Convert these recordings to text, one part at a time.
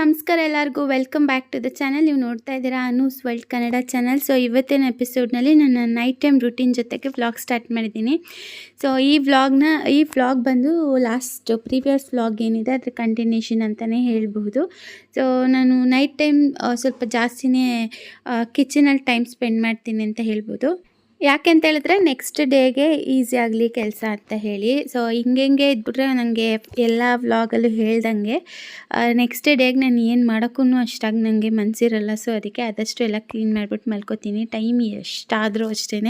ನಮಸ್ಕಾರ ಎಲ್ಲರಿಗೂ. Welcome back to the channel ನೀವು ನೋಡ್ತಾ ಇದ್ದೀರಾ Anu's world Kannada channel so ಇವತ್ತಿನ ಎಪಿಸೋಡ್ನಲ್ಲಿ ನನ್ನ ನೈಟ್ ಟೈಮ್ ರುಟೀನ್ ಜೊತೆಗೆ ವ್ಲಾಗ್ ಸ್ಟಾರ್ಟ್ ಮಾಡಿದ್ದೀನಿ. ಸೊ ಈ ವ್ಲಾಗ್ನ ಈ ವ್ಲಾಗ್ ಬಂದು ಲಾಸ್ಟ್ ಪ್ರೀವಿಯಸ್ ವ್ಲಾಗ್ ಏನಿದೆ ಅದ್ರ ಕಂಟಿನ್ಯೂಷನ್ ಅಂತಲೇ ಹೇಳಬಹುದು. ಸೊ ನಾನು ನೈಟ್ ಟೈಮ್ ಸ್ವಲ್ಪ ಜಾಸ್ತಿನೇ ಕಿಚನಲ್ಲಿ ಟೈಮ್ ಸ್ಪೆಂಡ್ ಮಾಡ್ತೀನಿ ಅಂತ ಹೇಳ್ಬೋದು ಯಾಕೆ ಅಂತ ಹೇಳಿದ್ರೆ ನೆಕ್ಸ್ಟ್ ಡೇಗೆ ಈಸಿ ಆಗಲಿ ಕೆಲಸ ಅಂತ ಹೇಳಿ. ಸೊ ಹಿಂಗೆ ಇದ್ಬಿಟ್ರೆ ನನಗೆ ಎಲ್ಲ ವ್ಲಾಗಲ್ಲೂ ಹೇಳ್ದಂಗೆ ನೆಕ್ಸ್ಟ್ ಡೇಗೆ ನಾನು ಏನು ಮಾಡೋಕ್ಕೂ ಅಷ್ಟಾಗಿ ನನಗೆ ಮನಸ್ಸಿರಲ್ಲ ಸೊ ಅದಕ್ಕೆ ಆದಷ್ಟು ಎಲ್ಲ ಕ್ಲೀನ್ ಮಾಡಿಬಿಟ್ಟು ಮಲ್ಕೋತೀನಿ. ಟೈಮ್ ಎಷ್ಟಾದರೂ ಅಷ್ಟೇ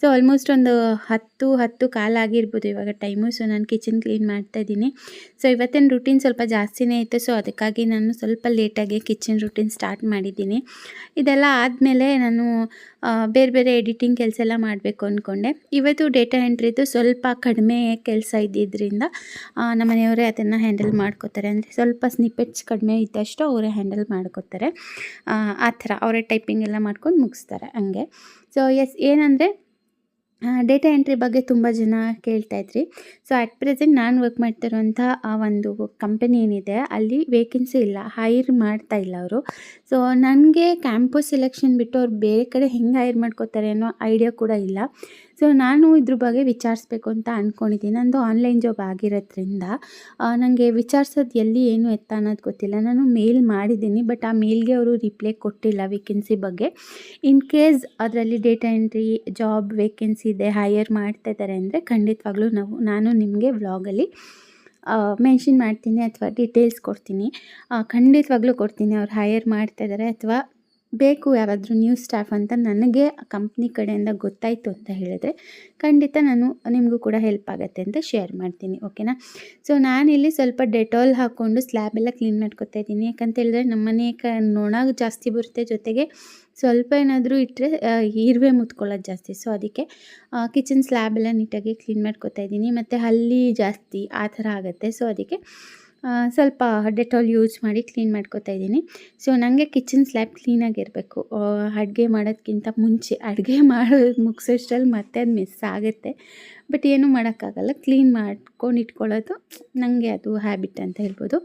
ಸೊ ಆಲ್ಮೋಸ್ಟ್ ಒಂದು ಹತ್ತು ಹತ್ತು ಕಾಲಾಗಿರ್ಬೋದು ಇವಾಗ ಟೈಮು ಸೊ ನಾನು ಕಿಚನ್ ಕ್ಲೀನ್ ಮಾಡ್ತಾಯಿದ್ದೀನಿ ಸೊ ಇವತ್ತಿನ ರುಟೀನ್ ಸ್ವಲ್ಪ ಜಾಸ್ತಿನೇ ಇತ್ತು. ಸೊ ಅದಕ್ಕಾಗಿ ನಾನು ಸ್ವಲ್ಪ ಲೇಟಾಗಿ ಕಿಚನ್ ರುಟೀನ್ ಸ್ಟಾರ್ಟ್ ಮಾಡಿದ್ದೀನಿ. ಇದೆಲ್ಲ ಆದಮೇಲೆ ನಾನು ಬೇರೆ ಬೇರೆ ಎಡಿಟಿಂಗ್ ಕೆಲಸ ಎಲ್ಲ ಮಾಡಬೇಕು ಅಂದ್ಕೊಂಡೆ ಇವತ್ತು ಡೇಟಾ ಎಂಟ್ರಿದು ಸ್ವಲ್ಪ ಕಡಿಮೆ ಕೆಲಸ ಇದ್ದಿದ್ದರಿಂದ ನಮ್ಮ ಮನೆಯವರೇ ಅದನ್ನು ಹ್ಯಾಂಡಲ್ ಮಾಡ್ಕೋತಾರೆ. ಅಂದರೆ ಸ್ವಲ್ಪ ಸ್ನಿಪೆಟ್ಸ್ ಕಡಿಮೆ ಇದ್ದಷ್ಟು ಅವರೇ ಹ್ಯಾಂಡಲ್ ಮಾಡ್ಕೋತಾರೆ. ಆ ಥರ, ಅವರೇ ಟೈಪಿಂಗ್ ಎಲ್ಲ ಮಾಡ್ಕೊಂಡು ಮುಗಿಸ್ತಾರೆ ಹಂಗೆ. ಸೊ ಎಸ್ ಏನಂದರೆ ಡೇಟಾ ಎಂಟ್ರಿ ಬಗ್ಗೆ ತುಂಬ ಜನ ಕೇಳ್ತಾ ಇದ್ರಿ. ಸೊ ಅಟ್ ಪ್ರೆಸೆಂಟ್ ನಾನು ವರ್ಕ್ ಮಾಡ್ತಿರೋಂಥ ಆ ಒಂದು ಕಂಪನಿ ಏನಿದೆ, ಅಲ್ಲಿ ವೇಕೆನ್ಸಿ ಇಲ್ಲ ಹೈರ್ ಮಾಡ್ತಾ ಇಲ್ಲ ಅವರು. ಸೊ ನನಗೆ ಕ್ಯಾಂಪಸ್ ಸೆಲೆಕ್ಷನ್ ಬಿಟ್ಟು ಅವ್ರು ಬೇರೆ ಕಡೆ ಹೆಂಗೆ ಹೈರ್ ಮಾಡ್ಕೋತಾರೆ ಅನ್ನೋ ಐಡಿಯಾ ಕೂಡ ಇಲ್ಲ. ಸೊ ನಾನು ಇದ್ರ ಬಗ್ಗೆ ವಿಚಾರಿಸ್ಬೇಕು ಅಂತ ಅಂದ್ಕೊಂಡಿದ್ದೀನಿ ನಂದು ಆನ್ಲೈನ್ ಜಾಬ್ ಆಗಿರೋದ್ರಿಂದ ನನಗೆ ವಿಚಾರಿಸೋದು ಎಲ್ಲಿ ಏನು ಎತ್ತ ಅನ್ನೋದು ಗೊತ್ತಿಲ್ಲ. ನಾನು ಮೇಲ್ ಮಾಡಿದ್ದೀನಿ ಬಟ್ ಆ ಮೇಲ್ಗೆ ಅವರು ರಿಪ್ಲೈ ಕೊಟ್ಟಿಲ್ಲ ವೇಕೆನ್ಸಿ ಬಗ್ಗೆ. ಇನ್ ಕೇಸ್ ಅದರಲ್ಲಿ ಡೇಟಾ ಎಂಟ್ರಿ ಜಾಬ್ ವೇಕೆನ್ಸಿ ಇದೆ ಹೈಯರ್ ಮಾಡ್ತಾ ಇದ್ದಾರೆ ಅಂದರೆ ಖಂಡಿತವಾಗ್ಲೂ ನಾವು, ನಾನು ನಿಮಗೆ ವ್ಲಾಗಲ್ಲಿ ಮೆನ್ಷನ್ ಮಾಡ್ತೀನಿ ಅಥವಾ ಡೀಟೇಲ್ಸ್ ಕೊಡ್ತೀನಿ. ಖಂಡಿತವಾಗ್ಲೂ ಕೊಡ್ತೀನಿ. ಅವ್ರು ಹೈಯರ್ ಮಾಡ್ತಾ ಇದ್ದಾರೆ ಅಥವಾ ಬೇಕು ಯಾರಾದರೂ ನ್ಯೂ ಸ್ಟಾಫ್ ಅಂತ ನನಗೆ ಕಂಪ್ನಿ ಕಡೆಯಿಂದ ಗೊತ್ತಾಯಿತು ಅಂತ ಹೇಳಿದ್ರೆ ಖಂಡಿತ ನಾನು ನಿಮಗೂ ಕೂಡ ಹೆಲ್ಪ್ ಆಗುತ್ತೆ ಅಂತ ಶೇರ್ ಮಾಡ್ತೀನಿ ಓಕೆನಾ ಸೊ ನಾನಿಲ್ಲಿ ಸ್ವಲ್ಪ ಡೆಟಾಲ್ ಹಾಕ್ಕೊಂಡು ಸ್ಲ್ಯಾಬ್ ಎಲ್ಲ ಕ್ಲೀನ್ ಮಾಡ್ಕೊತಾ ಇದ್ದೀನಿ. ಯಾಕಂತ ಹೇಳಿದ್ರೆ ನಮ್ಮ ಕ, ನೊಣ ಜಾಸ್ತಿ ಬರುತ್ತೆ ಜೊತೆಗೆ ಸ್ವಲ್ಪ ಏನಾದರೂ ಇಟ್ಟರೆ ಇರುವೆ ಮುತ್ಕೊಳ್ಳೋದು ಜಾಸ್ತಿ. ಸೊ ಅದಕ್ಕೆ ಕಿಚನ್ ಸ್ಲ್ಯಾಬ್ ಎಲ್ಲ ನೀಟಾಗಿ ಕ್ಲೀನ್ ಮಾಡ್ಕೊತಾ ಇದ್ದೀನಿ. ಮತ್ತು ಹಲ್ಲಿ ಜಾಸ್ತಿ ಆ ಥರ ಆಗುತ್ತೆ. ಸೊ ಅದಕ್ಕೆ ಸ್ವಲ್ಪ ಡೆಟಾಲ್ ಯೂಸ್ ಮಾಡಿ ಕ್ಲೀನ್ ಮಾಡ್ಕೋತಾ ಇದ್ದೀನಿ. ಸೊ ನನಗೆ ಕಿಚನ್ ಸ್ಲ್ಯಾಬ್ ಕ್ಲೀನಾಗಿರಬೇಕು ಅಡುಗೆ ಮಾಡೋದಕ್ಕಿಂತ ಮುಂಚೆ ಅಡುಗೆ ಮಾಡೋದು ಮುಗಿಸೋಷ್ಟ್ರಲ್ಲಿ ಮತ್ತೆ ಅದು ಮಿಸ್ ಆಗುತ್ತೆ. ಬಟ್ ಏನೂ ಮಾಡೋಕ್ಕಾಗಲ್ಲ. ಕ್ಲೀನ್ ಮಾಡ್ಕೊಂಡು ಇಟ್ಕೊಳ್ಳೋದು ನನಗೆ ಅದು ಹ್ಯಾಬಿಟ್ ಅಂತ ಹೇಳ್ಬೋದು.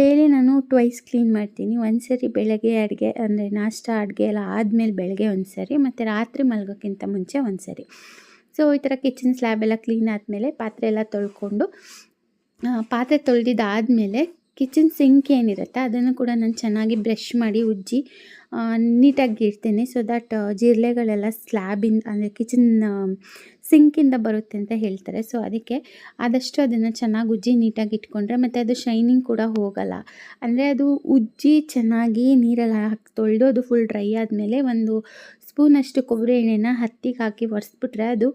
ಡೈಲಿ ನಾನು ಟ್ವೈಸ್ ಕ್ಲೀನ್ ಮಾಡ್ತೀನಿ. ಒಂದು ಸರಿ ಬೆಳಗ್ಗೆ ಅಡುಗೆ, ಅಂದರೆ ನಾಷ್ಟ, ಅಡುಗೆ ಎಲ್ಲ ಆದಮೇಲೆ ಬೆಳಗ್ಗೆ ಒಂದು ಸರಿ ಮತ್ತು ರಾತ್ರಿ ಮಲಗೋಕ್ಕಿಂತ ಮುಂಚೆ ಒಂದು ಸರಿ ಸೊ ಈ ಥರ ಕಿಚನ್ ಸ್ಲ್ಯಾಬ್ ಎಲ್ಲ ಕ್ಲೀನ್ ಆದಮೇಲೆ ಪಾತ್ರೆ ಎಲ್ಲ ತೊಳ್ಕೊಂಡು ಪಾತ್ರೆ ತೊಳೆದಿದ್ದಾದಮೇಲೆ ಕಿಚನ್ ಸಿಂಕ್ ಏನಿರುತ್ತೆ, ಅದನ್ನು ಕೂಡ ನಾನು ಚೆನ್ನಾಗಿ ಬ್ರಷ್ ಮಾಡಿ ಉಜ್ಜಿ ನೀಟಾಗಿ ಇಡ್ತೇನೆ ಸೊ ದಟ್ ಜಿರಳೆಗಳೆಲ್ಲ ಸ್ಲ್ಯಾಬಿಂದ ಅಂದರೆ ಕಿಚನ್ ಸಿಂಕಿಂದ ಬರುತ್ತೆ ಅಂತ ಹೇಳ್ತಾರೆ. ಸೊ ಅದಕ್ಕೆ ಆದಷ್ಟು ಅದನ್ನು ಚೆನ್ನಾಗಿ ಉಜ್ಜಿ ನೀಟಾಗಿ ಇಟ್ಕೊಂಡ್ರೆ ಮತ್ತು ಅದು ಶೈನಿಂಗ್ ಕೂಡ ಹೋಗಲ್ಲ. ಅಂದರೆ ಅದು ಉಜ್ಜಿ ಚೆನ್ನಾಗಿ ನೀರೆಲ್ಲ ಹಾಕಿ ತೊಳೆದು ಅದು ಫುಲ್ ಡ್ರೈ ಆದಮೇಲೆ ಒಂದು ಸ್ಪೂನಷ್ಟು ಕೊಬ್ಬರಿ ಎಣ್ಣೆನ ಹತ್ತಿಗೆ ಹಾಕಿ ಒರೆಸ್ಬಿಟ್ರೆ ಅದು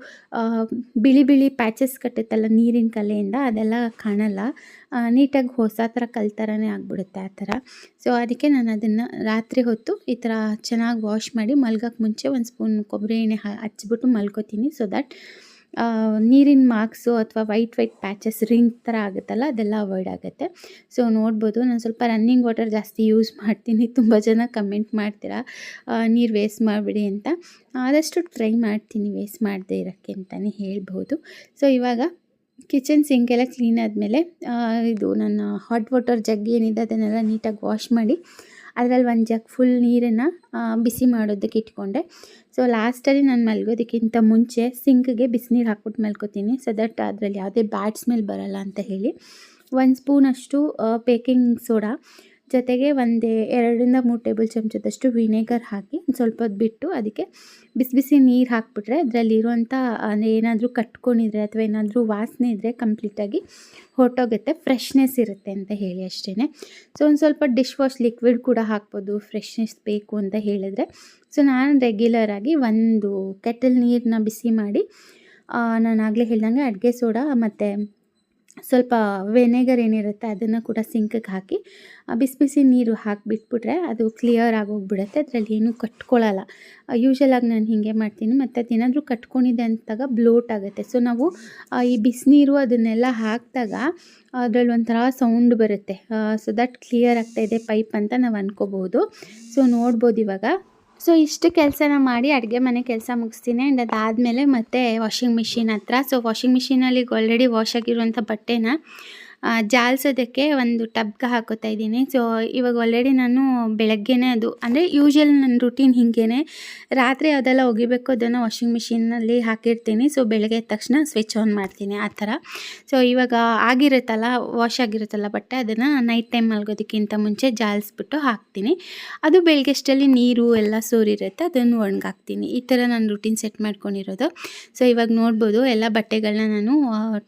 ಬಿಳಿ ಬಿಳಿ ಪ್ಯಾಚಸ್ ಕಟ್ಟುತ್ತಲ್ಲ ನೀರಿನ ಕಲೆಯಿಂದ ಅದೆಲ್ಲ ಕಾಣಲ್ಲ. ನೀಟಾಗಿ ಹೊಸ ಥರ ಕಲ್ ಥರನೇ ಆಗಿಬಿಡುತ್ತೆ ಆ ಥರ. ಸೊ ಅದಕ್ಕೆ ನಾನು ಅದನ್ನು ರಾತ್ರಿ ಹೊತ್ತು ಈ ಥರ ಚೆನ್ನಾಗಿ ವಾಶ್ ಮಾಡಿ ಮಲ್ಗೋಕ್ಕೆ ಮುಂಚೆ ಒಂದು ಸ್ಪೂನ್ ಕೊಬ್ಬರಿ ಎಣ್ಣೆ ಹಚ್ಚಿಬಿಟ್ಟು ಮಲ್ಕೋತೀನಿ. ಸೊ ದಟ್ ನೀರಿನ ಮಾರ್ಕ್ಸು ಅಥವಾ ವೈಟ್ ವೈಟ್ ಪ್ಯಾಚಸ್ ರಿಂಗ್ ಥರ ಆಗುತ್ತಲ್ಲ, ಅದೆಲ್ಲ ಅವಾಯ್ಡ್ ಆಗುತ್ತೆ. ಸೊ ನೋಡ್ಬೋದು, ನಾನು ಸ್ವಲ್ಪ ರನ್ನಿಂಗ್ ವಾಟರ್ ಜಾಸ್ತಿ ಯೂಸ್ ಮಾಡ್ತೀನಿ. ತುಂಬ ಜನ ಕಮೆಂಟ್ ಮಾಡ್ತೀರಾ ನೀರು ವೇಸ್ಟ್ ಮಾಡಿಬಿಡಿ ಅಂತ. ಆದಷ್ಟು ಟ್ರೈ ಮಾಡ್ತೀನಿ ವೇಸ್ಟ್ ಮಾಡದೇ ಇರೋಕ್ಕೆ ಅಂತಲೇ ಹೇಳ್ಬೋದು. ಸೊ ಇವಾಗ ಕಿಚನ್ ಸಿಂಕ್ ಎಲ್ಲ ಕ್ಲೀನ್ ಆದಮೇಲೆ ಇದು ನನ್ನ ಹಾಟ್ ವಾಟರ್ ಜಗ್ ಏನಿದೆ, ಅದನ್ನೆಲ್ಲ ನೀಟಾಗಿ ವಾಶ್ ಮಾಡಿ ಅದರಲ್ಲಿ ಒಂದು ಜಗ್ ಫುಲ್ ನೀರನ್ನು ಬಿಸಿ ಮಾಡೋದಕ್ಕೆ ಇಟ್ಕೊಂಡೆ. ಸೊ ಲಾಸ್ಟಲ್ಲಿ ನಾನು ಮಲ್ಗೋದಕ್ಕಿಂತ ಮುಂಚೆ ಸಿಂಕ್ಗೆ ಬಿಸಿನೀರು ಹಾಕ್ಬಿಟ್ಟು ಮಲ್ಕೋತೀನಿ. ಸೊ ದಟ್ ಅದರಲ್ಲಿ ಯಾವುದೇ ಬ್ಯಾಡ್ ಸ್ಮೆಲ್ ಬರಲ್ಲ ಅಂತ ಹೇಳಿ. ಒಂದು ಸ್ಪೂನಷ್ಟು ಬೇಕಿಂಗ್ ಸೋಡಾ ಜೊತೆಗೆ ಒಂದೇ ಎರಡರಿಂದ ಮೂರು ಟೇಬಲ್ ಚಮಚದಷ್ಟು ವಿನೆಗರ್ ಹಾಕಿ ಸ್ವಲ್ಪ ಹೊತ್ತು ಬಿಟ್ಟು ಅದಕ್ಕೆ ಬಿಸಿ ಬಿಸಿ ನೀರು ಹಾಕ್ಬಿಟ್ರೆ ಅದರಲ್ಲಿರುವಂಥ ಅಂದರೆ ಏನಾದರೂ ಕಟ್ಕೊಂಡಿದ್ರೆ ಅಥವಾ ಏನಾದರೂ ವಾಸನೆ ಇದ್ದರೆ ಕಂಪ್ಲೀಟಾಗಿ ಹೊರಟೋಗುತ್ತೆ, ಫ್ರೆಶ್ನೆಸ್ ಇರುತ್ತೆ ಅಂತ ಹೇಳಿ ಅಷ್ಟೇ ಸೊ ಒಂದು ಸ್ವಲ್ಪ ಡಿಶ್ ವಾಶ್ ಲಿಕ್ವಿಡ್ ಕೂಡ ಹಾಕ್ಬೋದು, ಫ್ರೆಶ್ನೆಸ್ ಬೇಕು ಅಂತ ಹೇಳಿದ್ರೆ. ಸೊ ನಾನು ರೆಗ್ಯುಲರಾಗಿ ಒಂದು ಕೆಟಲ್ ನೀರನ್ನ ಬಿಸಿ ಮಾಡಿ ನಾನು ಆಗಲೇ ಹೇಳ್ದಂಗೆ ಅಡುಗೆ ಸೋಡಾ ಮತ್ತು ಸ್ವಲ್ಪ ವೆನೆಗರ್ ಏನಿರುತ್ತೆ ಅದನ್ನು ಕೂಡ ಸಿಂಕಿಗೆ ಹಾಕಿ ಬಿಸಿ ಬಿಸಿ ನೀರು ಹಾಕಿಬಿಟ್ಬಿಟ್ರೆ ಅದು ಕ್ಲಿಯರ್ ಆಗೋಗ್ಬಿಡುತ್ತೆ. ಅದರಲ್ಲಿ ಏನೂ ಕಟ್ಕೊಳ್ಳಲ್ಲ ಯೂಶಲಾಗಿ ನಾನು ಹೀಗೆ ಮಾಡ್ತೀನಿ. ಮತ್ತು ಅದೇನಾದರೂ ಕಟ್ಕೊಂಡಿದೆ ಅಂತಾಗ ಬ್ಲೋಟ್ ಆಗುತ್ತೆ. ಸೊ ನಾವು ಈ ಬಿಸಿನೀರು ಅದನ್ನೆಲ್ಲ ಹಾಕಿದಾಗ ಅದರಲ್ಲಿ ಒಂಥರ ಸೌಂಡ್ ಬರುತ್ತೆ. ಸೊ ದಟ್ ಕ್ಲಿಯರ್ ಆಗ್ತಾಯಿದೆ ಪೈಪ್ ಅಂತ ನಾವು ಅಂದ್ಕೋಬೋದು ಸೊ ನೋಡ್ಬೋದು ಇವಾಗ. ಸೊ ಇಷ್ಟು ಕೆಲಸನ ಮಾಡಿ ಅಡುಗೆ ಮನೆ ಕೆಲಸ ಮುಗಿಸ್ತೀನಿ ಆ್ಯಂಡ್ ಅದಾದಮೇಲೆ ಮತ್ತೆ ವಾಷಿಂಗ್ ಮಿಷಿನ್ ಹತ್ರ. ಸೊ ವಾಷಿಂಗ್ ಮಿಷಿನಲ್ಲಿ ಆಲ್ರೆಡಿ ವಾಶ್ ಆಗಿರುವಂಥ ಬಟ್ಟೆನ ಜಾಲ್ಸೋದಕ್ಕೆ ಒಂದು ಟಬ್ಗೆ ಹಾಕೋತಾ ಇದ್ದೀನಿ. ಸೊ ಇವಾಗ ಆಲ್ರೆಡಿ ನಾನು ಬೆಳಗ್ಗೆನೇ ಅದು, ಅಂದರೆ ಯೂಶ್ವಲ್ ನನ್ನ ರುಟೀನ್ ಹೀಗೇ ರಾತ್ರಿ ಅದೆಲ್ಲ ಒಗಿಬೇಕು ಅದನ್ನು ವಾಷಿಂಗ್ ಮಿಷಿನಲ್ಲಿ ಹಾಕಿರ್ತೀನಿ. ಸೊ ಬೆಳಗ್ಗೆ ಎದ್ದ ತಕ್ಷಣ ಸ್ವಿಚ್ ಆನ್ ಮಾಡ್ತೀನಿ ಆ ಥರ. ಸೊ ಇವಾಗ ಆಗಿರುತ್ತಲ್ಲ ವಾಶ್ ಆಗಿರುತ್ತಲ್ಲ ಬಟ್ಟೆ, ಅದನ್ನು ನೈಟ್ ಟೈಮ್ ಮಲ್ಗೋದಕ್ಕಿಂತ ಮುಂಚೆ ಜಾಲಿಸ್ಬಿಟ್ಟು ಹಾಕ್ತೀನಿ. ಅದು ಬೆಳಗ್ಗೆ ಅಷ್ಟರಲ್ಲಿ ನೀರು ಎಲ್ಲ ಸೋರಿರುತ್ತೆ, ಅದನ್ನು ಒಣಗಾಕ್ತೀನಿ. ಈ ಥರ ನಾನು ರುಟೀನ್ ಸೆಟ್ ಮಾಡ್ಕೊಂಡಿರೋದು. ಸೊ ಇವಾಗ ನೋಡ್ಬೋದು, ಎಲ್ಲ ಬಟ್ಟೆಗಳನ್ನ ನಾನು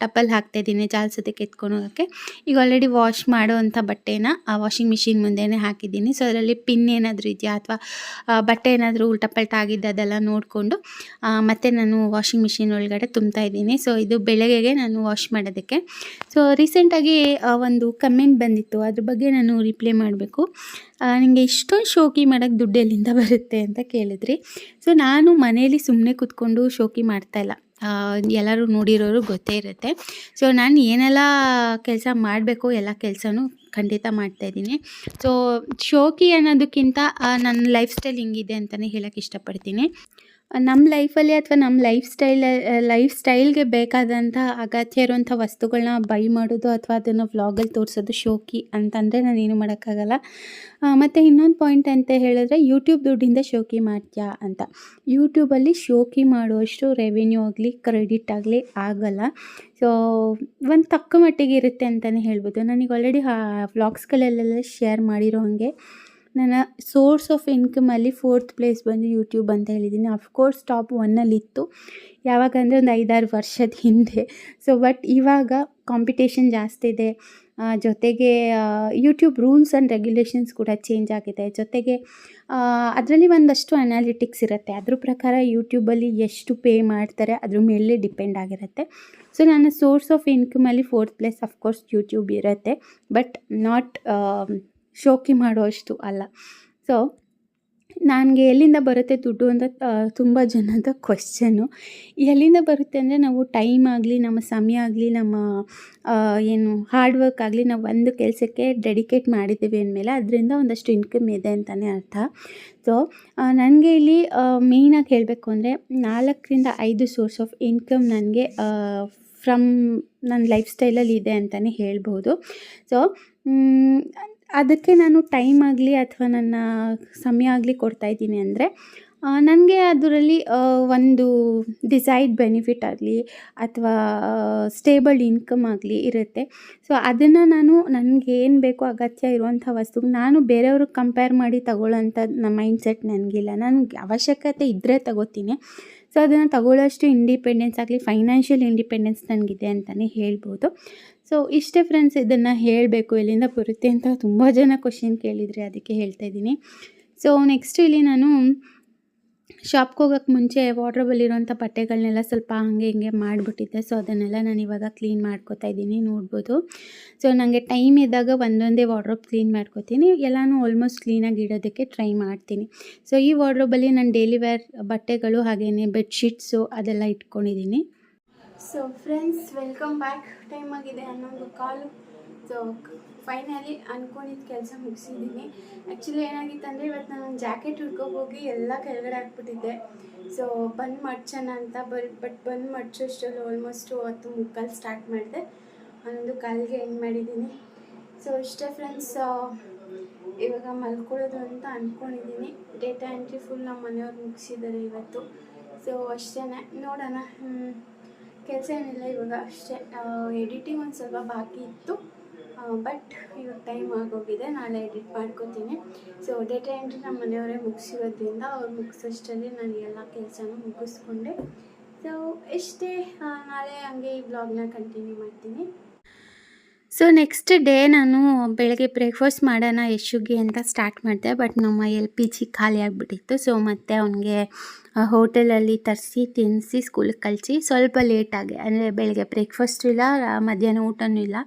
ಟಪ್ಪಲ್ಲಿ ಹಾಕ್ತಾಯಿದ್ದೀನಿ ಜಾಲಿಸೋದಕ್ಕೆ ಎತ್ಕೊಂಡು ಹೋಗೋಕ್ಕೆ. ಈಗ ಆಲ್ರೆಡಿ ವಾಶ್ ಮಾಡುವಂಥ ಬಟ್ಟೆನ, ಆ ವಾಷಿಂಗ್ ಮಿಷಿನ್ ಮುಂದೆನೇ ಹಾಕಿದ್ದೀನಿ. ಸೊ ಅದರಲ್ಲಿ ಪಿನ್ ಏನಾದರೂ ಇದೆಯಾ ಅಥವಾ ಬಟ್ಟೆ ಏನಾದರೂ ಉಲ್ಟಾ ಪಲ್ಟ ಆಗಿದ್ದು ಅದೆಲ್ಲ ನೋಡಿಕೊಂಡು ಮತ್ತೆ ನಾನು ವಾಷಿಂಗ್ ಮಿಷಿನ್ ಒಳಗಡೆ ತುಂಬ್ತಾ ಇದ್ದೀನಿ. ಸೊ ಇದು ಬೆಳಗ್ಗೆಗೆ ನಾನು ವಾಶ್ ಮಾಡೋದಕ್ಕೆ. ಸೊ ರೀಸೆಂಟಾಗಿ ಒಂದು ಕಮೆಂಟ್ ಬಂದಿತ್ತು. ಅದ್ರ ಬಗ್ಗೆ ನಾನು ರಿಪ್ಲೈ ಮಾಡಬೇಕು. ನಿಮಗೆ ಇಷ್ಟೊಂದು ಶೋಕಿ ಮಾಡೋಕ್ಕೆ ದುಡ್ಡು ಎಲ್ಲಿಂದ ಬರುತ್ತೆ ಅಂತ ಕೇಳಿದ್ರಿ. ಸೊ ನಾನು ಮನೇಲಿ ಸುಮ್ಮನೆ ಕೂತ್ಕೊಂಡು ಶೋಕಿ ಮಾಡ್ತಾಯಿಲ್ಲ ಎಲ್ಲರೂ ನೋಡಿರೋರು ಗೊತ್ತೇ ಇರುತ್ತೆ. ಸೊ ನಾನು ಏನೆಲ್ಲ ಕೆಲಸ ಮಾಡಬೇಕು, ಎಲ್ಲ ಕೆಲಸನೂ ಖಂಡಿತ ಮಾಡ್ತಾಯಿದ್ದೀನಿ ಸೊ ಶೋಕಿ ಅನ್ನೋದಕ್ಕಿಂತ ನನ್ನ ಲೈಫ್ ಸ್ಟೈಲ್ ಹಿಂಗಿದೆ ಅಂತಲೇ ಹೇಳೋಕ್ಕೆ ಇಷ್ಟಪಡ್ತೀನಿ. ನಮ್ಮ ಲೈಫಲ್ಲಿ ಅಥವಾ ನಮ್ಮ ಲೈಫ್ ಸ್ಟೈಲ್, ಲೈಫ್ ಸ್ಟೈಲ್ಗೆ ಬೇಕಾದಂಥ ಅಗತ್ಯ ಇರುವಂಥ ವಸ್ತುಗಳನ್ನ ಬೈ ಮಾಡೋದು ಅಥವಾ ಅದನ್ನು ವ್ಲಾಗಲ್ಲಿ ತೋರಿಸೋದು ಶೋಕಿ ಅಂತಂದರೆ ನಾನೇನು ಮಾಡೋಕ್ಕಾಗಲ್ಲ. ಮತ್ತು ಇನ್ನೊಂದು ಪಾಯಿಂಟ್ ಅಂತ ಹೇಳಿದ್ರೆ ಯೂಟ್ಯೂಬ್ ದುಡ್ಡಿಂದ ಶೋಕಿ ಮಾಡ್ತೀಯಾ ಅಂತ. ಯೂಟ್ಯೂಬಲ್ಲಿ ಶೋಕಿ ಮಾಡುವಷ್ಟು ರೆವಿನ್ಯೂ ಆಗಲಿ ಕ್ರೆಡಿಟ್ ಆಗಲಿ ಆಗಲ್ಲ. ಸೊ ಒಂದು ತಕ್ಕ ಮಟ್ಟಿಗೆ ಇರುತ್ತೆ ಅಂತಲೇ ಹೇಳ್ಬೋದು. ನನಗೆ ಆಲ್ರೆಡಿ ವ್ಲಾಗ್ಸ್ಗಳಲ್ಲೆಲ್ಲ ಶೇರ್ ಮಾಡಿರೋ ಹಾಗೆ. ನನ್ನ ಸೋರ್ಸ್ ಆಫ್ ಇನ್ಕಮಲ್ಲಿ ಫೋರ್ತ್ ಪ್ಲೇಸ್ ಬಂದು ಯೂಟ್ಯೂಬ್ ಅಂತ ಹೇಳಿದ್ದೀನಿ. ಅಫ್ಕೋರ್ಸ್ ಟಾಪ್ ಒನ್ನಲ್ಲಿತ್ತು ಯಾವಾಗ ಅಂದರೆ ಒಂದು ಐದಾರು ವರ್ಷದ ಹಿಂದೆ. ಸೊ ಬಟ್ ಇವಾಗ ಕಾಂಪಿಟೇಷನ್ ಜಾಸ್ತಿ ಇದೆ. ಜೊತೆಗೆ ಯೂಟ್ಯೂಬ್ ರೂಲ್ಸ್ ಆ್ಯಂಡ್ ರೆಗ್ಯುಲೇಷನ್ಸ್ ಕೂಡ ಚೇಂಜ್ ಆಗಿದೆ. ಜೊತೆಗೆ ಅದರಲ್ಲಿ ಒಂದಷ್ಟು ಅನಾಲಿಟಿಕ್ಸ್ ಇರುತ್ತೆ. ಅದ್ರ ಪ್ರಕಾರ ಯೂಟ್ಯೂಬಲ್ಲಿ ಎಷ್ಟು ಪೇ ಮಾಡ್ತಾರೆ, ಅದ್ರ ಮೇಲೆ ಡಿಪೆಂಡ್ ಆಗಿರುತ್ತೆ. ಸೊ ನನ್ನ source of ಇನ್ಕಮಲ್ಲಿ fourth place of course YouTube ಇರುತ್ತೆ. ಬಟ್ ನಾಟ್ ಶೋಕಿ ಮಾಡುವಷ್ಟು ಅಲ್ಲ. ಸೊ ನನಗೆ ಎಲ್ಲಿಂದ ಬರುತ್ತೆ ದುಡ್ಡು ಅಂತ ತುಂಬ ಜನದ ಕ್ವಶನ್ನು ಎಲ್ಲಿಂದ ಬರುತ್ತೆ ಅಂದರೆ ನಾವು ಟೈಮ್ ಆಗಲಿ, ನಮ್ಮ ಸಮಯ ಆಗಲಿ, ನಮ್ಮ ಏನು ಹಾರ್ಡ್ ವರ್ಕ್ ಆಗಲಿ ನಾವು ಒಂದು ಕೆಲಸಕ್ಕೆ ಡೆಡಿಕೇಟ್ ಮಾಡಿದ್ದೀವಿ ಅಂದಮೇಲೆ ಅದರಿಂದ ಒಂದಷ್ಟು ಇನ್ಕಮ್ ಇದೆ ಅಂತಲೇ ಅರ್ಥ. ಸೊ ನನಗೆ ಇಲ್ಲಿ ಮೇಯ್ನಾಗಿ ಹೇಳಬೇಕು ಅಂದರೆ ನಾಲ್ಕರಿಂದ ಐದು ಸೋರ್ಸ್ ಆಫ್ ಇನ್ಕಮ್ ನನಗೆ ಫ್ರಮ್ ನನ್ನ ಲೈಫ್ ಸ್ಟೈಲಲ್ಲಿ ಇದೆ ಅಂತಲೇ ಹೇಳ್ಬೋದು. ಸೊ ಅದಕ್ಕೆ ನಾನು ಟೈಮ್ ಆಗಲಿ ಅಥವಾ ನನ್ನ ಸಮಯ ಆಗಲಿ ಕೊಡ್ತಾಯಿದ್ದೀನಿ ಅಂದರೆ ನನಗೆ ಅದರಲ್ಲಿ ಒಂದು ಡಿಸೈಡ್ ಬೆನಿಫಿಟ್ ಆಗಲಿ ಅಥವಾ ಸ್ಟೇಬಲ್ ಇನ್ಕಮ್ ಆಗಲಿ ಇರುತ್ತೆ. ಸೊ ಅದನ್ನು ನಾನು, ನನಗೆ ಏನು ಬೇಕೋ ಅಗತ್ಯ ಇರುವಂಥ ವಸ್ತು ನಾನು ಬೇರೆಯವ್ರಿಗೆ ಕಂಪೇರ್ ಮಾಡಿ ತಗೊಳ್ಳೋಂಥ ನಮ್ಮ ಮೈಂಡ್ಸೆಟ್ ನನಗಿಲ್ಲ. ನನಗೆ ಅವಶ್ಯಕತೆ ಇದ್ದರೆ ತಗೋತೀನಿ. ಸೊ ಅದನ್ನು ತಗೊಳ್ಳೋಷ್ಟು ಇಂಡಿಪೆಂಡೆನ್ಸ್ ಆಗಲಿ ಫೈನಾನ್ಷಿಯಲ್ ಇಂಡಿಪೆಂಡೆನ್ಸ್ ನನಗಿದೆ ಅಂತಲೇ ಹೇಳ್ಬೋದು. ಸೊ ಇಷ್ಟೇ ಫ್ರೆಂಡ್ಸ್ ಇದನ್ನು ಹೇಳಬೇಕು, ಎಲ್ಲಿಂದ ಬರುತ್ತೆ ಅಂತ ತುಂಬ ಜನ ಕ್ವಶನ್ ಕೇಳಿದರೆ ಅದಕ್ಕೆ ಹೇಳ್ತಾ ಇದ್ದೀನಿ. ಸೊ ನೆಕ್ಸ್ಟ್ ಇಲ್ಲಿ ನಾನು ಶಾಪ್ಗೆ ಹೋಗೋಕ್ಕೆ ಮುಂಚೆ ವಾಡ್ರೋಬಲ್ಲಿರೋಂಥ ಬಟ್ಟೆಗಳನ್ನೆಲ್ಲ ಸ್ವಲ್ಪ ಹಾಗೆ ಹಿಂಗೆ ಮಾಡಿಬಿಟ್ಟಿದ್ದೆ. ಸೊ ಅದನ್ನೆಲ್ಲ ನಾನು ಇವಾಗ ಕ್ಲೀನ್ ಮಾಡ್ಕೋತಾ ಇದ್ದೀನಿ, ನೋಡ್ಬೋದು. ಸೊ ನನಗೆ ಟೈಮ್ ಇದ್ದಾಗ ಒಂದೊಂದೇ ವಾಡ್ರೋಬ್ ಕ್ಲೀನ್ ಮಾಡ್ಕೋತೀನಿ. ಎಲ್ಲನೂ ಆಲ್ಮೋಸ್ಟ್ ಕ್ಲೀನಾಗಿ ಇಡೋದಕ್ಕೆ ಟ್ರೈ ಮಾಡ್ತೀನಿ. ಸೊ ಈ ವಾಡ್ರೋಬಲ್ಲಿ ನಾನು ಡೈಲಿ ವೇರ್ ಬಟ್ಟೆಗಳು ಹಾಗೆಯೇ ಬೆಡ್ಶೀಟ್ಸು ಅದೆಲ್ಲ ಇಟ್ಕೊಂಡಿದ್ದೀನಿ. So friends welcome back time ಆಗಿದೆ ಹನ್ನೊಂದು ಕಾಲು. ಸೊ ಫೈನಲಿ ಅಂದ್ಕೊಂಡಿದ್ದ ಕೆಲಸ ಮುಗಿಸಿದ್ದೀನಿ ಆ್ಯಕ್ಚುಲಿ ಏನಾಗಿತ್ತು ಅಂದರೆ ಇವತ್ತು ನಾನು ಜಾಕೆಟ್ ಹೋಗಿ ಎಲ್ಲ ಕೆಳಗಡೆ ಹಾಕ್ಬಿಟ್ಟಿದ್ದೆ. ಸೊ ಬಂದ್ ಮಡ್ಚೋಣ ಅಂತ ಬರ್ ಬಟ್ ಬಂದ್ ಮಡ್ಚೋಷ್ಟರಲ್ಲಿ ಆಲ್ಮೋಸ್ಟು ಹತ್ತು ಮುಕ್ಕಾಲು ಸ್ಟಾರ್ಟ್ ಮಾಡಿದೆ. ಹನ್ನೊಂದು ಕಾಲಿಗೆ ಎಂಡ್ ಮಾಡಿದ್ದೀನಿ ಸೊ ಇಷ್ಟೇ ಫ್ರೆಂಡ್ಸ್ ಇವಾಗ ಮಲ್ಕೊಳ್ಳೋದು ಅಂತ ಅಂದ್ಕೊಂಡಿದ್ದೀನಿ ಡೇಟಾ ಎಂಟ್ರಿ ಫುಲ್ ನಮ್ಮ ಮನೆಯವ್ರು ಮುಗಿಸಿದ್ದಾರೆ ಇವತ್ತು. ಸೊ ಅಷ್ಟೇ ನೋಡೋಣ. ಕೆಲಸ ಏನಿಲ್ಲ, ಇವಾಗ ಅಷ್ಟೇ. ಎಡಿಟಿಂಗ್ ಒಂದು ಸ್ವಲ್ಪ ಬಾಕಿ ಇತ್ತು. ಬಟ್ ಇವಾಗ ಟೈಮ್ ಆಗೋಗಿದೆ, ನಾಳೆ ಎಡಿಟ್ ಮಾಡ್ಕೋತೀನಿ. ಸೊ ಡೇಟಾ ಎಂಟ್ರಿ ನಮ್ಮ ಮನೆಯವರೇ ಮುಗಿಸಿರೋದ್ರಿಂದ ಅವ್ರು ಮುಗಿಸೋಷ್ಟರಲ್ಲಿ ನಾನು ಎಲ್ಲ ಕೆಲಸನೂ ಮುಗಿಸ್ಕೊಂಡೆ. ಸೊ ಇಷ್ಟೇ ನಾಳೆ ಹಂಗೆ ಈ ಬ್ಲಾಗ್ನ ಕಂಟಿನ್ಯೂ ಮಾಡ್ತೀನಿ. ಸೊ ನೆಕ್ಸ್ಟ್ ಡೇ ನಾನು ಬೆಳಗ್ಗೆ ಬ್ರೇಕ್ಫಾಸ್ಟ್ ಮಾಡೋಣ ಯಶುಗೆ ಅಂತ ಸ್ಟಾರ್ಟ್ ಮಾಡಿದೆ ಬಟ್ ನಮ್ಮ ಎಲ್ ಪಿ ಜಿ ಖಾಲಿ ಆಗಿಬಿಟ್ಟಿತ್ತು. ಸೊ ಮತ್ತೆ ಅವನಿಗೆ ಹೋಟೆಲಲ್ಲಿ ತರಿಸಿ ತಿನ್ನಿಸಿ ಸ್ಕೂಲಿಗೆ ಕಳಿಸಿ ಸ್ವಲ್ಪ ಲೇಟಾಗಿ ಅಂದರೆ ಬೆಳಗ್ಗೆ ಬ್ರೇಕ್ಫಾಸ್ಟು ಇಲ್ಲ ಮಧ್ಯಾಹ್ನ ಊಟನೂ ಇಲ್ಲ.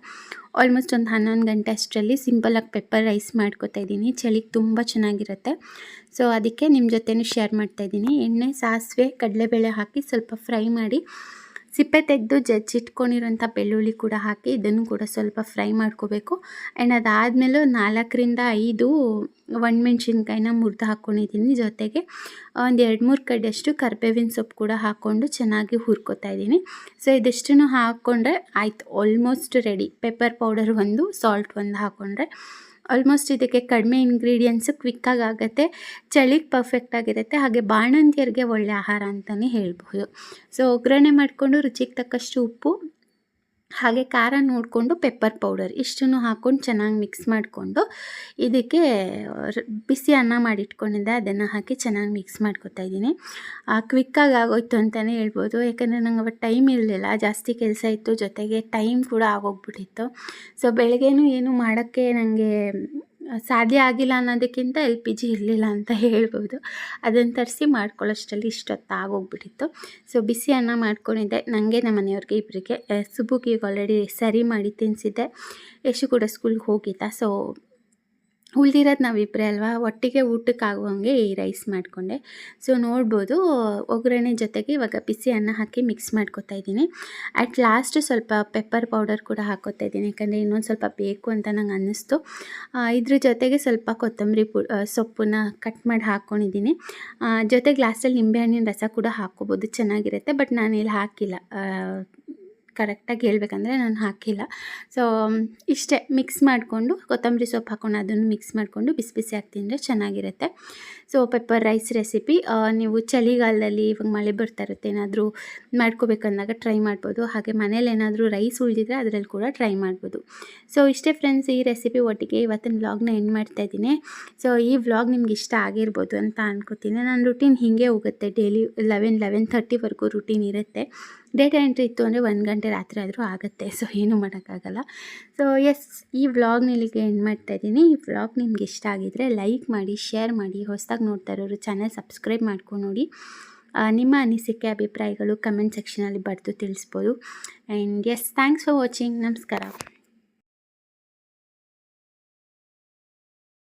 ಆಲ್ಮೋಸ್ಟ್ ಒಂದು ಹನ್ನೊಂದು ಗಂಟೆ ಅಷ್ಟರಲ್ಲಿ ಸಿಂಪಲಾಗಿ ಪೆಪ್ಪರ್ ರೈಸ್ ಮಾಡ್ಕೊತಾ ಇದ್ದೀನಿ. ಚಳಿಗೆ ತುಂಬ ಚೆನ್ನಾಗಿರುತ್ತೆ. ಸೊ ಅದಕ್ಕೆ ನಿಮ್ಮ ಜೊತೆನೂ ಶೇರ್ ಮಾಡ್ತಾಯಿದ್ದೀನಿ ಎಣ್ಣೆ, ಸಾಸಿವೆ, ಕಡಲೆಬೇಳೆ ಹಾಕಿ ಸ್ವಲ್ಪ ಫ್ರೈ ಮಾಡಿ. ಸಿಪ್ಪೆ ತೆಗೆದು ಜಜ್ಜಿಟ್ಕೊಂಡಿರೋಂಥ ಬೆಳ್ಳುಳ್ಳಿ ಕೂಡ ಹಾಕಿ ಇದನ್ನು ಕೂಡ ಸ್ವಲ್ಪ ಫ್ರೈ ಮಾಡ್ಕೋಬೇಕು. ಆ್ಯಂಡ್ ಅದಾದಮೇಲೆ ನಾಲ್ಕರಿಂದ ಐದು ಒಣಮೆಣ್ಸಿನ್ಕಾಯಿನ ಮುರಿದು ಹಾಕ್ಕೊಂಡಿದ್ದೀನಿ ಜೊತೆಗೆ ಒಂದು ಎರಡು ಮೂರು ಕಡ್ಡಿಯಷ್ಟು ಕರ್ಬೇವಿನ ಸೊಪ್ಪು ಕೂಡ ಹಾಕ್ಕೊಂಡು ಚೆನ್ನಾಗಿ ಹುರ್ಕೋತಾ ಇದ್ದೀನಿ. ಸೊ ಇದಿಷ್ಟನ್ನು ಹಾಕ್ಕೊಂಡ್ರೆ ಆಯ್ತು ಆಲ್ಮೋಸ್ಟ್ ರೆಡಿ ಪೆಪ್ಪರ್ ಪೌಡರ್ ಒಂದು ಸಾಲ್ಟ್ ಒಂದು ಹಾಕ್ಕೊಂಡ್ರೆ ಆಲ್ಮೋಸ್ಟ್ ಇದಕ್ಕೆ ಕಡಿಮೆ ಇಂಗ್ರೀಡಿಯೆಂಟ್ಸು ಕ್ವಿಕ್ಕಾಗಿ ಆಗುತ್ತೆ. ಚಳಿಗೆ ಪರ್ಫೆಕ್ಟ್ ಆಗಿರುತ್ತೆ ಹಾಗೆ ಬಾಣಂತಿಯರಿಗೆ ಒಳ್ಳೆ ಆಹಾರ ಅಂತಲೇ ಹೇಳ್ಬೋದು ಸೊ ಒಗ್ಗರಣೆ ಮಾಡಿಕೊಂಡು ರುಚಿಗೆ ತಕ್ಕಷ್ಟು ಉಪ್ಪು ಹಾಗೆ ಖಾರ ನೋಡಿಕೊಂಡು ಪೆಪ್ಪರ್ ಪೌಡರ್ ಇಷ್ಟನ್ನು ಹಾಕ್ಕೊಂಡು ಚೆನ್ನಾಗಿ ಮಿಕ್ಸ್ ಮಾಡಿಕೊಂಡು ಇದಕ್ಕೆ ಬಿಸಿ ಅನ್ನ ಮಾಡಿಟ್ಕೊಂಡಿದ್ದೆ, ಅದನ್ನು ಹಾಕಿ ಚೆನ್ನಾಗಿ ಮಿಕ್ಸ್ ಮಾಡ್ಕೊತಾ ಇದ್ದೀನಿ. ಕ್ವಿಕ್ಕಾಗಿ ಆಗೋಯ್ತು ಅಂತಲೇ ಹೇಳ್ಬೋದು. ಯಾಕಂದರೆ ನಂಗೆ ಅವತ್ತು ಟೈಮ್ ಇರಲಿಲ್ಲ. ಜಾಸ್ತಿ ಕೆಲಸ ಇತ್ತು, ಜೊತೆಗೆ ಟೈಮ್ ಕೂಡ ಆಗೋಗ್ಬಿಟ್ಟಿತ್ತು. ಸೊ ಬೆಳಗ್ಗೆನೂ ಏನು ಮಾಡೋಕ್ಕೆ ನನಗೆ ಸಾಧ್ಯ ಆಗಿಲ್ಲ ಅನ್ನೋದಕ್ಕಿಂತ ಎಲ್ ಪಿ ಜಿ ಇರಲಿಲ್ಲ ಅಂತ ಹೇಳ್ಬೋದು. ಅದನ್ನು ತರಿಸಿ ಮಾಡ್ಕೊಳ್ಳೋಷ್ಟರಲ್ಲಿ ಇಷ್ಟೊತ್ತು ಆಗೋಗ್ಬಿಟ್ಟಿತ್ತು ಸೊ ಬಿಸಿ ಅನ್ನ ಮಾಡ್ಕೊಂಡಿದ್ದೆ. ನನಗೆ ನಮ್ಮ ಮನೆಯವ್ರಿಗೆ ಇಬ್ಬರಿಗೆ ಸುಬ್ಬುಗೆ ಈಗ ಆಲ್ರೆಡಿ ಸರಿ ಮಾಡಿ ತಿನ್ನಿಸಿದ್ದೆ ಯಶು ಕೂಡ ಸ್ಕೂಲ್ಗೆ ಹೋಗಿದ್ದ. ಸೊ ಉಳ್ದಿರೋದು ನಾವಿಬ್ಬರೇ ಅಲ್ವಾ? ಒಟ್ಟಿಗೆ ಊಟಕ್ಕೆ ಆಗುವಂಗೆ ಈ ರೈಸ್ ಮಾಡಿಕೊಂಡೆ. ಸೊ ನೋಡ್ಬೋದು, ಒಗ್ಗರಣೆ ಜೊತೆಗೆ ಇವಾಗ ಬಿಸಿ ಅನ್ನ ಹಾಕಿ ಮಿಕ್ಸ್ ಮಾಡ್ಕೊತಾ ಇದ್ದೀನಿ. ಅಟ್ ಲಾಸ್ಟ್ ಸ್ವಲ್ಪ ಪೆಪ್ಪರ್ ಪೌಡರ್ ಕೂಡ ಹಾಕೋತಾ ಇದ್ದೀನಿ. ಯಾಕಂದರೆ ಇನ್ನೊಂದು ಸ್ವಲ್ಪ ಬೇಕು ಅಂತ ನಂಗೆ ಅನ್ನಿಸ್ತು. ಇದ್ರ ಜೊತೆಗೆ ಸ್ವಲ್ಪ ಕೊತ್ತಂಬರಿ ಪು ಸೊಪ್ಪನ್ನ ಕಟ್ ಮಾಡಿ ಹಾಕ್ಕೊಂಡಿದ್ದೀನಿ ಜೊತೆಗೆ ಲಾಸ್ಟಲ್ಲಿ ನಿಂಬೆಹಣ್ಣಿನ ರಸ ಕೂಡ ಹಾಕ್ಕೋಬೋದು. ಚೆನ್ನಾಗಿರುತ್ತೆ, ಬಟ್ ನಾನು ಇಲ್ಲಿ ಹಾಕಿಲ್ಲ ಕರೆಕ್ಟಾಗಿ ಹೇಳ್ಬೇಕಂದ್ರೆ ನಾನು ಹಾಕಿಲ್ಲ. ಸೊ ಇಷ್ಟೇ ಮಿಕ್ಸ್ ಮಾಡಿಕೊಂಡು ಕೊತ್ತಂಬರಿ ಸೊಪ್ಪು ಹಾಕ್ಕೊಂಡು ಅದನ್ನು ಮಿಕ್ಸ್ ಮಾಡಿಕೊಂಡು ಬಿಸಿ ಬಿಸಿ ಹಾಕಿ ತಿಂದರೆ ಚೆನ್ನಾಗಿರುತ್ತೆ. ಸೊ ಪೆಪ್ಪರ್ ರೈಸ್ ರೆಸಿಪಿ ನೀವು ಚಳಿಗಾಲದಲ್ಲಿ ಇವಾಗ ಮಳೆ ಬರ್ತಾ ಇರುತ್ತೆ, ಏನಾದರೂ ಮಾಡ್ಕೋಬೇಕಂದಾಗ ಟ್ರೈ ಮಾಡ್ಬೋದು. ಹಾಗೆ ಮನೇಲಿ ಏನಾದರೂ ರೈಸ್ ಉಳಿದಿದ್ರೆ ಅದರಲ್ಲಿ ಕೂಡ ಟ್ರೈ ಮಾಡ್ಬೋದು. ಸೊ ಇಷ್ಟೇ ಫ್ರೆಂಡ್ಸ್ ಈ ರೆಸಿಪಿ ಒಟ್ಟಿಗೆ ಇವತ್ತಿನ ವ್ಲಾಗ್ನ ಎಂಡ್ ಮಾಡ್ತಾ ಇದ್ದೀನಿ. ಸೊ ಈ ವ್ಲಾಗ್ ನಿಮ್ಗೆ ಇಷ್ಟ ಆಗಿರ್ಬೋದು ಅಂತ ಅನ್ಕೋತೀನಿ. ನನ್ನ ರುಟೀನ್ ಹೀಗೆ ಹೋಗುತ್ತೆ. ಡೈಲಿ ಲೆವೆನ್ ಲೆವೆನ್ ತರ್ಟಿವರೆಗೂ ರುಟೀನ್ ಇರುತ್ತೆ. ಡೇಟಾ ಎಂಟ್ರಿ ಇತ್ತು ಅಂದರೆ ಒಂದು ಗಂಟೆ ರಾತ್ರಿ ಆದರೂ ಆಗುತ್ತೆ. ಸೊ ಏನೂ ಮಾಡೋಕ್ಕಾಗಲ್ಲ. ಸೊ ಎಸ್ ಈ ವ್ಲಾಗ್ನ ಇಲ್ಲಿಗೆ ಎಂಡ್ ಮಾಡ್ತಾ ಇದ್ದೀನಿ. ಈ ವ್ಲಾಗ್ ನಿಮ್ಗೆ ಇಷ್ಟ ಆಗಿದ್ರೆ ಲೈಕ್ ಮಾಡಿ ಶೇರ್ ಮಾಡಿ, ಹೊಸದಾಗಿ ನೋಡ್ತಾ ಇರೋರು ಚಾನಲ್ ಸಬ್ಸ್ಕ್ರೈಬ್ ಮಾಡ್ಕೊಂಡು ನೋಡಿ. ನಿಮ್ಮ ಅನಿಸಿಕೆ, ಅಭಿಪ್ರಾಯಗಳು ಕಮೆಂಟ್ ಸೆಕ್ಷನಲ್ಲಿ ಬರೆದು ತಿಳಿಸ್ಬೋದು. And yes thanks for watching ನಮಸ್ಕಾರ.